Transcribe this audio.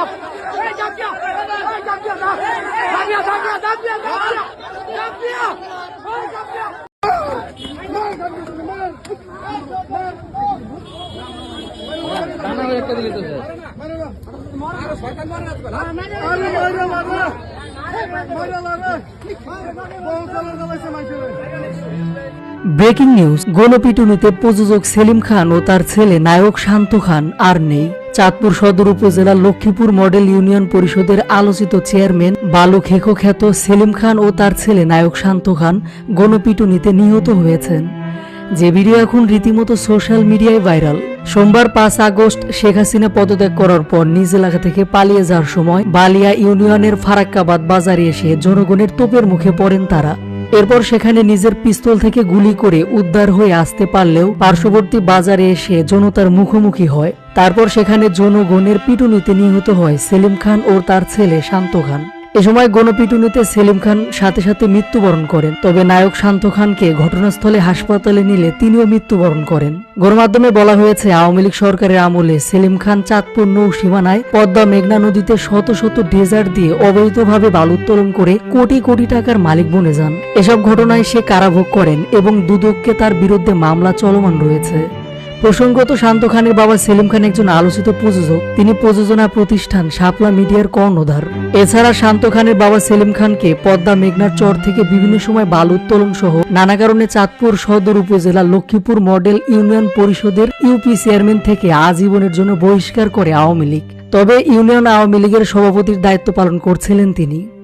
Dafür, dafür, dafür, dafür, dafür, dafür! Breaking news গণপিটুনিতে প্রযোজক সেলিম খান ও তার ছেলে নায়ক শান্ত খান আর নেই। চাঁদপুর সদর উপজেলার লক্ষ্মীপুর মডেল ইউনিয়ন পরিষদের আলোচিত চেয়ারম্যান, বালু খেকো খ্যাত সেলিম খান ও তার ছেলে নায়ক শান্ত খান গণপিটুনিতে নিহত হয়েছেন। যে ভিডিও এখন রীতিমতো সোশ্যাল মিডিয়ায় ভাইরাল। সোমবার পাঁচ আগস্ট শেখ হাসিনা পদত্যাগ করার পর নিজ এলাকা থেকে পালিয়ে যাওয়ার সময় বালিয়া ইউনিয়নের ফারাক্কাবাদ বাজারে এসে জনগণের তোপের মুখে পড়েন তারা। এরপর সেখানে নিজের পিস্তল থেকে গুলি করে উদ্ধার হয়ে আসতে পারলেও পার্শ্ববর্তী বাজারে এসে জনতার মুখোমুখি হয়। তারপর সেখানে জনগণের পিটুনিতে নিহত হয় সেলিম খান ও তার ছেলে শান্ত খান। এ সময় গণপিটুনিতে সেলিম খান সাথে সাথে মৃত্যুবরণ করেন। তবে নায়ক শান্ত খানকে ঘটনাস্থলে হাসপাতালে নিলে তিনিও মৃত্যুবরণ করেন। গণমাধ্যমে বলা হয়েছে, আওয়ামী লীগ সরকারের আমলে সেলিম খান চাঁদপুর নৌ সীমানায় পদ্মা মেঘনা নদীতে শত শত ডেজার্ট দিয়ে অবৈধভাবে বালু উত্তোলন করে কোটি কোটি টাকার মালিক বনে যান। এসব ঘটনায় সে কারাভোগ করেন এবং দুদককে তার বিরুদ্ধে মামলা চলমান রয়েছে। প্রসঙ্গত শান্ত খানের বাবা সেলিম খান একজন আলোচিত প্রযোজক। তিনি প্রযোজনা প্রতিষ্ঠান শাপলা মিডিয়ার কর্ণধার। এছাড়া শান্ত খানের বাবা সেলিম খানকে পদ্মা মেঘনার চর থেকে বিভিন্ন সময় বালু উত্তোলন সহ নানা কারণে চাঁদপুর সদর উপজেলা লক্ষ্মীপুর মডেল ইউনিয়ন পরিষদের ইউপি চেয়ারম্যান থেকে আজীবনের জন্য বহিষ্কার করে আওয়ামী লীগ। তবে ইউনিয়ন আওয়ামী লীগের সভাপতির দায়িত্ব পালন করছিলেন তিনি।